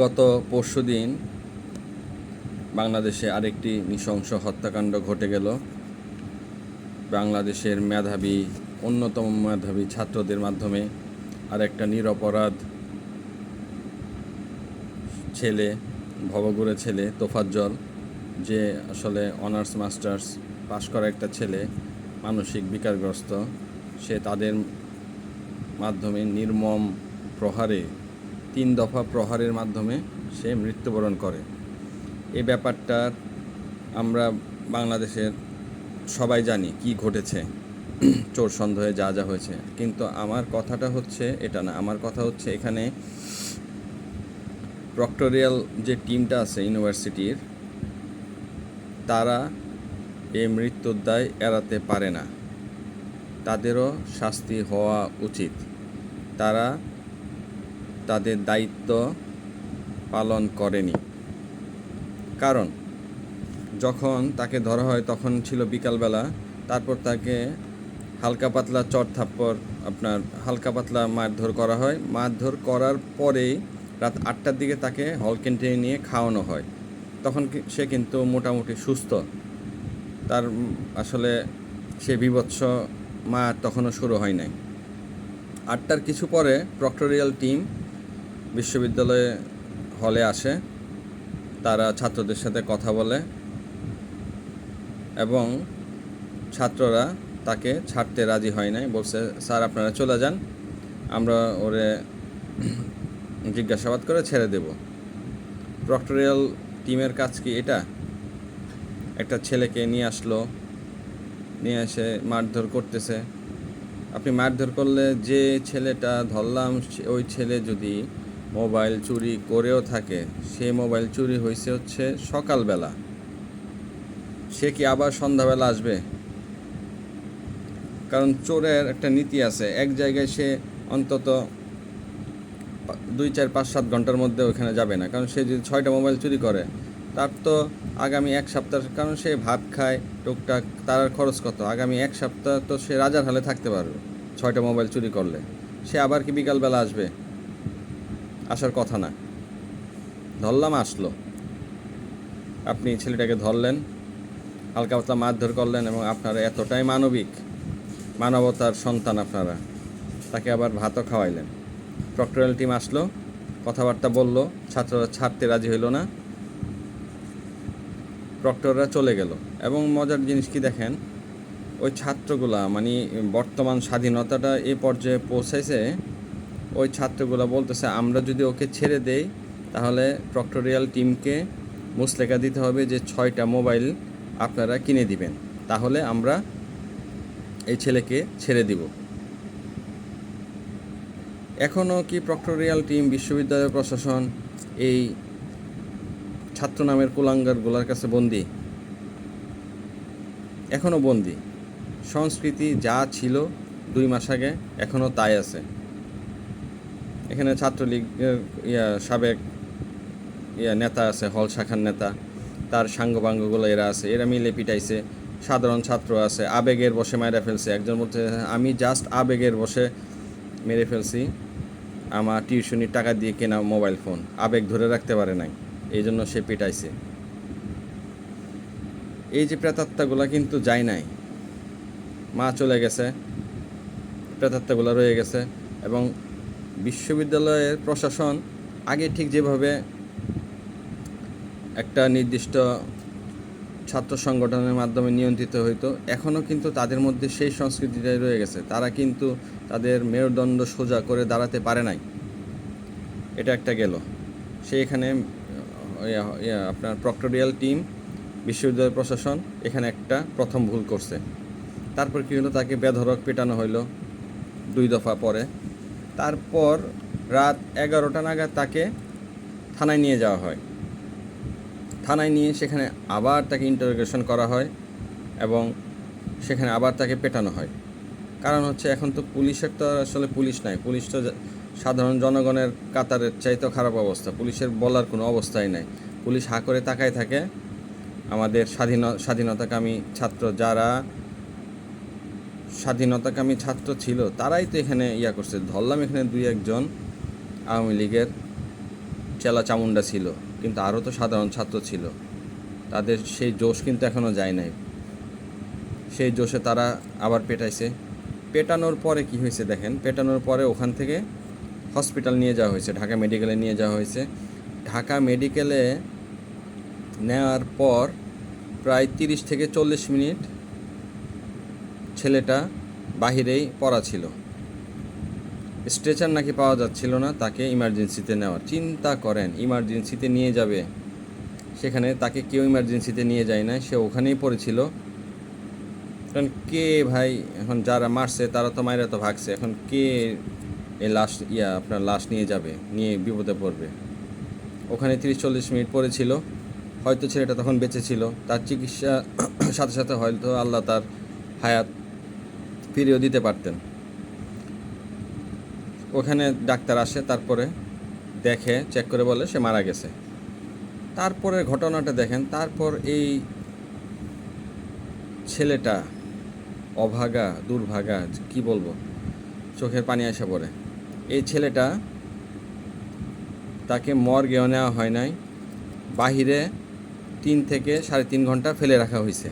গত পরশু দিন বাংলাদেশে আরেকটি নৃশংস হত্যাকাণ্ড ঘটে গেল। বাংলাদেশের মেধাবী, অন্যতম মেধাবী ছাত্রদের মাধ্যমে আরেকটা নিরপরাধ ছেলে ভবগুড়ে ছেলে তোফাজ্জল, যে আসলে অনার্স মাস্টার্স পাশ করা একটা ছেলে, মানসিক বিকারগ্রস্ত, সে তাদের মাধ্যমে নির্মম প্রহারে তিন দফা প্রহারের মাধ্যমে সে মৃত্যুবরণ করে। এই ব্যাপারটার আমরা বাংলাদেশের সবাই জানি কি ঘটেছে। চোর সন্দেহে যা যা হয়েছে। কিন্তু আমার কথাটা হচ্ছে এটা না। আমার কথা হচ্ছে এখানে প্রক্টোরিয়াল যে টিমটা আছে ইউনিভার্সিটির, তারা এই মৃত্যুর দায় এড়াতে পারে না। তাদেরও শাস্তি হওয়া উচিত। তারা তাদের দায়িত্ব পালন করেনি। কারণ, যখন তাকে ধরা হয় তখন ছিল বিকালবেলা, তারপর তাকে হালকা পাতলা চট থাপ্পড়, আপনার হালকা পাতলা মারধর করা হয়। মারধর করার পরেই রাত আটটার দিকে তাকে হল ক্যান্টিনে নিয়ে খাওয়ানো হয়। তখন সে কিন্তু মোটামুটি সুস্থ। তার আসলে সে বিভৎস মা তখনও শুরু হয় নাই। আটটার কিছু পরে প্রক্টোরিয়াল টিম বিশ্ববিদ্যালয়ে হলে আসে। তারা ছাত্রদের সাথে কথা বলে এবং ছাত্ররা তাকে ছাড়তে রাজি হয় নাই। বলছে, স্যার, আপনারা চলে যান। আমরা ওরে জিজ্ঞাসাবাদ করে ছেড়ে দেব। প্রক্টোরিয়াল টিমের কাজ কি এটা? একটা ছেলেকে নিয়ে আসলো, নিয়ে এসে মারধর করতেছে। আপনি মারধর করলে যে ছেলেটা ধরলাম ওই ছেলে যদি মোবাইল চুরি করেও থাকে। সে মোবাইল চুরি হয়েছে হচ্ছে সকালবেলা। সে কি আবার সন্ধ্যাবেলা আসবে? কারণ চোরের একটা নীতি আছে, এক জায়গায় সে অন্তত দুই, চার, পাঁচ, সাত ঘণ্টার মধ্যে ওখানে যাবে না। কারণ সে যদি ছয়টা মোবাইল চুরি করে, তার তো আগামী এক সপ্তাহ, কারণ সে ভাত খায়, টুকটাক, তার খরচ কত? আগামী এক সপ্তাহ তো সে রাজার হালে থাকতে পারবে, ছয়টা মোবাইল চুরি করলে। সে আবার কি বিকালবেলা আসবে? আসার কথা না। ধরলাম আসলো। আপনি ছেলেটাকে ধরলেন, হালকা পাতলা মারধর করলেন এবং আপনারা এতটাই মানবিক মানবতার সন্তান আপনারা। তাকে আবার ভাতও খাওয়াইলেন। প্রক্টোরিয়াল টিম আসলো, কথাবার্তা বলল, ছাত্ররা ছাড়তে রাজি হইল না। প্রক্টররা চলে গেল এবং মজার জিনিস কি দেখেন, ওই ছাত্রগুলা মানে বর্তমান স্বাধীনতাটা এ পর্যায়ে পৌঁছাইছে ওই ছাত্রগুলা বলতেছে, আমরা যদি ওকে ছেড়ে দেই, তাহলে প্রক্টোরিয়াল টিমকে মুসলেখা দিতে হবে যে ছয়টা মোবাইল আপনারা কিনে দিবেন। তাহলে আমরা এই ছেলেকে ছেড়ে দিব। এখনও কি প্রক্টোরিয়াল টিম, বিশ্ববিদ্যালয় প্রশাসন এই ছাত্র নামের কুলাঙ্গারগুলোর কাছে বন্দি? এখনও বন্দি। সংস্কৃতি যা ছিল দুই মাস আগে এখনও তাই আছে। এখানে ছাত্রলীগ ইয়া, সাবেক, ইয়া, নেতা আছে, হল শাখার নেতা। তার সাঙ্গপাঙ্গগুলো এরা আছে, এরা মিলে পিটাইছে। সাধারণ ছাত্র আছে, আবেগের বসে মেরে ফেলছে। একজন বলছে, আমি জাস্ট আবেগের বসে মেরে ফেলছি। আমার টিউশনির টাকা দিয়ে কেনা মোবাইল ফোন। আবেগ ধরে রাখতে পারে নাই। এই জন্য সে পিটাইছে। এই যে প্রেতাত্মাগুলো কিন্তু যায় নাই। মা চলে গেছে। প্রেতাত্মাগুলো রয়ে গেছে এবং বিশ্ববিদ্যালয়ের প্রশাসন আগে ঠিক যেভাবে একটা নির্দিষ্ট ছাত্র সংগঠনের মাধ্যমে নিয়ন্ত্রিত হইতো এখনও কিন্তু তাদের মধ্যে সেই সংস্কৃতিটাই রয়ে গেছে। তারা কিন্তু তাদের মেরুদণ্ড সোজা করে দাঁড়াতে পারে নাই। এটা একটা গেল। সে এখানে আহ, ইয়া, আপনার প্রক্টোরিয়াল টিম বিশ্ববিদ্যালয় প্রশাসন এখানে একটা প্রথম ভুল করছে। তারপর কী হলো? তাকে বেধরক পেটানো হইল দুই দফা পরে। তারপর রাত এগারোটা নাগাদ তাকে থানায় নিয়ে যাওয়া হয়। থানায় নিয়ে সেখানে আবার তাকে ইন্টারোগেশন করা হয় এবং সেখানে আবার তাকে পেটানো হয়। কারণ হচ্ছে এখন তো পুলিশের তো আসলে পুলিশ নাই। পুলিশ তো সাধারণ জনগণের কাতারের চাইতেও খারাপ অবস্থা। পুলিশের বলার কোনো অবস্থাই নাই। পুলিশ হা করে তাকায় থাকে। আমাদের স্বাধীন স্বাধীনতাকামী ছাত্র যারা স্বাধীনতাকামী ছাত্র ছিল, তারাই তো এখানে ইয়া করছে। ধরলাম এখানে দুই একজন আওয়ামী লীগের চেলা চামুন্ডা ছিল, কিন্তু আরও তো সাধারণ ছাত্র ছিল। তাদের সেই জোশ কিন্তু এখনও যায় নাই। সেই জোশে তারা আবার পেটাইছে। পেটানোর পরে কি হয়েছে দেখেন? পেটানোর পরে ওখান থেকে হসপিটাল নিয়ে যাওয়া হয়েছে, ঢাকা মেডিকেলে নিয়ে যাওয়া হয়েছে। ঢাকা মেডিকেলে নেওয়ার পর প্রায় তিরিশ থেকে চল্লিশ মিনিট ছেলেটা বাহিরেই পড়া ছিল। স্ট্রেচার নাকি পাওয়া যাচ্ছিল না, তাকে ইমার্জেন্সিতে নেওয়ার। চিন্তা করেন, ইমার্জেন্সিতে নিয়ে যাবে। সেখানে তাকে কেউ ইমার্জেন্সিতে নিয়ে যায় না, সে ওখানেই পড়েছিল। কারণ কে ভাই, এখন যারা মারছে তারা তো মায়েরা তো ভাগছে, এখন কে এই লাশ, ইয়া আপনার লাশ নিয়ে যাবে, নিয়ে বিপদে পড়বে? ওখানে তিরিশ চল্লিশ মিনিট পড়েছিল, হয়তো ছেলেটা তখন বেঁচে ছিল, তার চিকিৎসা সাথে সাথে হয়তো আল্লাহ তার হায়াত ফিরিয়েও দিতে পারতেন। ওখানে ডাক্তার আসে, তারপরে দেখে, চেক করে বলে সে মারা গেছে। তারপরে ঘটনাটা দেখেন, তারপর এই ছেলেটা অভাগা, দুর্ভাগা, কি বলব, চোখের পানি আসে পড়ে। এই ছেলেটা তাকে মর্গেও নেওয়া হয় নাই, বাহিরে তিন থেকে সাড়ে তিন ঘণ্টা ফেলে রাখা হয়েছে।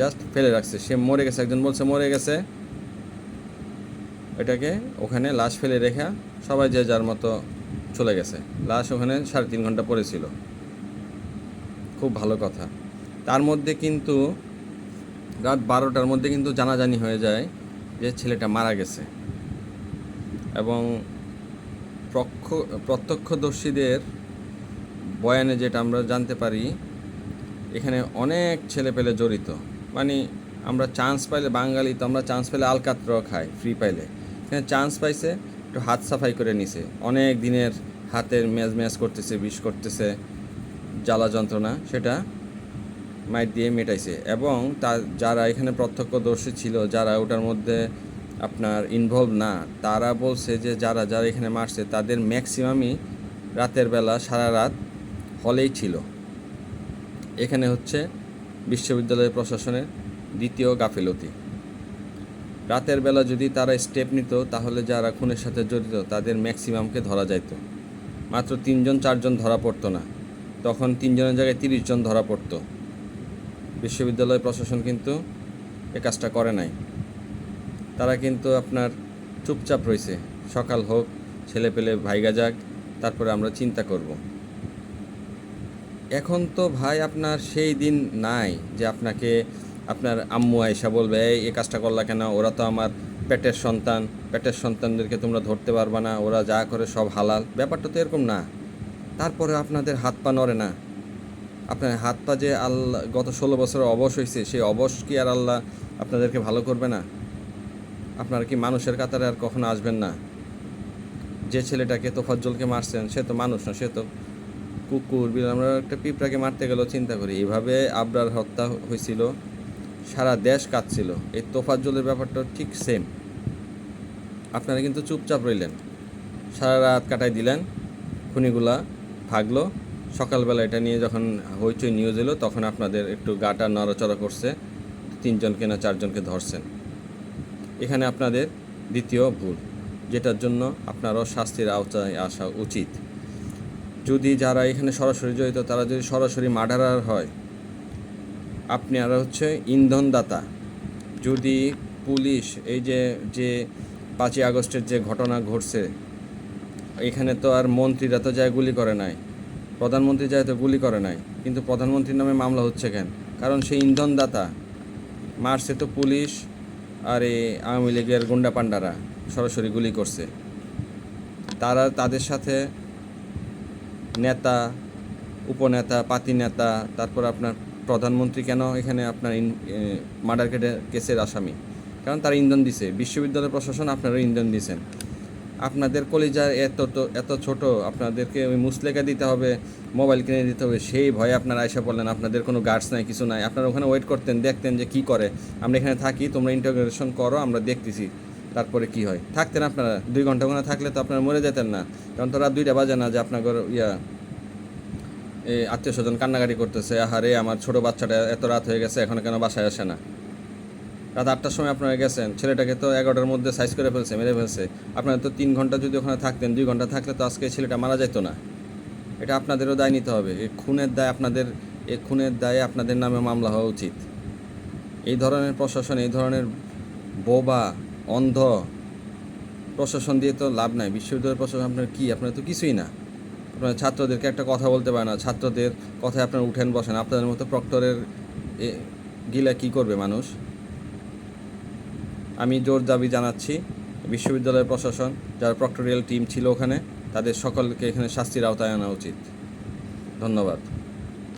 জাস্ট ফেলে রাখছে। সে মরে গেছে, একজন বলছে মরে গেছে এটাকে ওখানে লাশ ফেলে রেখা সবাই যে যার মতো চলে গেছে। লাশ ওখানে সাড়ে তিন ঘণ্টা পড়েছিল খুব ভালো কথা। তার মধ্যে কিন্তু রাত বারোটার মধ্যে কিন্তু জানাজানি হয়ে যায় যে ছেলেটা মারা গেছে। এবং প্রক্ষ, প্রত্যক্ষদর্শীদের বয়ানে যেটা আমরা জানতে পারি, এখানে অনেক ছেলে পেলে জড়িত। মানে আমরা চান্স পাইলে বাঙালি তো আমরা চান্স পেলে আলকাতরাও খাই ফ্রি পাইলে। চান্স পাইছে, একটু হাত সাফাই করে নিছে। অনেক দিনের হাতের ম্যাজ ম্যাজ করতেছে, বিষ করতেছে, জ্বালা যন্ত্রণা, সেটা মাইট দিয়ে মেটাইছে। এবং তা যারা এখানে প্রত্যক্ষদর্শী ছিল, যারা ওটার মধ্যে আপনার ইনভলভ না, তারা বলছে যে যারা যারা এখানে মারছে, তাদের ম্যাক্সিমামই রাতের বেলা সারা রাত হলেই ছিল। এখানে হচ্ছে বিশ্ববিদ্যালয় প্রশাসনের দ্বিতীয় গাফিলতি। রাতের বেলা যদি তারা স্টেপ নিত, তাহলে যারা খুনের সাথে জড়িত, তাদের ম্যাক্সিমামকে ধরা যাইত। মাত্র তিনজন, চারজন ধরা পড়তো না। তখন তিনজনের জায়গায় তিরিশ জন ধরা পড়তো। বিশ্ববিদ্যালয় প্রশাসন কিন্তু এ কাজটা করে নাই। তারা কিন্তু আপনার চুপচাপ রয়েছে সকাল হোক ছেলে পেলে ভাইগা যাক, তারপরে আমরা চিন্তা করব। এখন তো ভাই আপনার সেই দিন নাই যে আপনাকে আপনার আম্মু আয়সা বলবে, এই কাজটা করলা কেন? ওরা তো আমার পেটের সন্তান। পেটের সন্তানদেরকে তোমরা ধরতে পারবা না। ওরা যা করে সব হালাল। ব্যাপারটা তো এরকম না। তারপরে আপনাদের হাত পা নড়ে না। আপনার হাত পা যে আল্লাহ, গত ষোলো বছরে অবশ হয়েছে সেই অবশ কি আর আল্লাহ আপনাদেরকে ভালো করবে না? আপনারা কি মানুষের কাতারে আর কখনো আসবেন না? যে ছেলেটাকে তোফাজ্জলকে মারছেন, সে তো মানুষ না, সে তো কুকুর, বিড়াল। আমরা একটা পিঁপড়াকে মারতে গেলেও চিন্তা করি। এইভাবে আবরার হত্যা হয়েছিল সারা দেশ কাঁদছিল। এই তোফাজ্জলের ব্যাপারটা ঠিক সেম আপনারা কিন্তু চুপচাপ রইলেন। সারা রাত কাটাই দিলেন। খুনিগুলা ভাগলো। সকালবেলা এটা নিয়ে যখন হইচই নিউজ এলো, তখন আপনাদের একটু গাটা নড়াচড়া করছে। তিনজনকে না চারজনকে ধরছেন। এখানে আপনাদের দ্বিতীয় ভুল, যেটার জন্য আপনারও শাস্তির আওতায় আসা উচিত। যদি যারা এখানে সরাসরি জড়িত, তারা যদি সরাসরি মার্ডারার হয় আপনি আর হচ্ছে ইন্ধনদাতা। যদি পুলিশ এই যে যে পাঁচই আগস্টের যে ঘটনা ঘটছে, এখানে তো আর মন্ত্রীরা তো যায় গুলি করে নাই। প্রধানমন্ত্রী যায় তো গুলি করে নাই। কিন্তু প্রধানমন্ত্রীর নামে মামলা হচ্ছে কেন? কারণ সেই ইন্ধনদাতা। মারছে তো পুলিশ আর এই আওয়ামী লীগের গুন্ডা পান্ডারা সরাসরি গুলি করছে। তারা তাদের সাথে নেতা, উপনেতা, পাতি নেতা, তারপর আপনার প্রধানমন্ত্রী কেন এখানে আপনার মার্ডার কেসের আসামি? কারণ তারা ইন্ধন দিছে। বিশ্ববিদ্যালয় প্রশাসন আপনারা ইন্ধন দিছেন। আপনাদের কলিজার এত তো, এত ছোট, আপনাদেরকে ওই মুসলেকা দিতে হবে মোবাইল কিনে দিতে হবে, সেই ভয়ে আপনারা আয়সা পড়লেন আপনাদের কোনো গার্ডস নাই, কিছু নাই। আপনারা ওখানে ওয়েট করতেন, দেখতেন যে কি করে। আমরা এখানে থাকি, তোমরা ইন্টাগ্রেশন করো, আমরা দেখতেছি তারপরে কি হয়। থাকতেন আপনারা। দুই ঘণ্টা ওখানে থাকলে তো আপনারা মরে যেতেন না। কারণ তো রাত দুইটা বাজে না যে আপনার ইয়া আত্মীয় স্বজন কান্নাকাটি করতেছে, আহারে আমার ছোট বাচ্চাটা এত রাত হয়ে গেছে, এখন কেন বাসায় আসে না? রাত আটটার সময় আপনারা গেছেন, ছেলেটাকে তো এগারোটার মধ্যে সাইজ করে ফেলছে, মেরে ফেলছে। আপনারা তো তিন ঘণ্টা যদি ওখানে থাকতেন, দুই ঘণ্টা থাকলে তো আজকে ছেলেটা মারা যেত না। এটা আপনাদেরও দায় নিতে হবে, এই খুনের দায় আপনাদের, এই খুনের দায়ে আপনাদের নামে মামলা হওয়া উচিত। এই ধরনের প্রশাসন, এই ধরনের বোবা, অন্ধ প্রশাসন দিয়ে তো লাভ নাই বিশ্ববিদ্যালয়ের প্রশাসন আপনার কী? আপনার তো কিছুই না। ছাত্রদেরকে একটা কথা বলতে পারে না। ছাত্রদের কথায় আপনারা উঠেন, বসেন। আপনাদের মতো প্রক্টরের গিলা কি করবে মানুষ? আমি জোর দাবি জানাচ্ছি, বিশ্ববিদ্যালয়ের প্রশাসন, যারা প্রক্টোরিয়াল টিম ছিল ওখানে, তাদের সকলকে এখানে শাস্তির আওতায় আনা উচিত। ধন্যবাদ।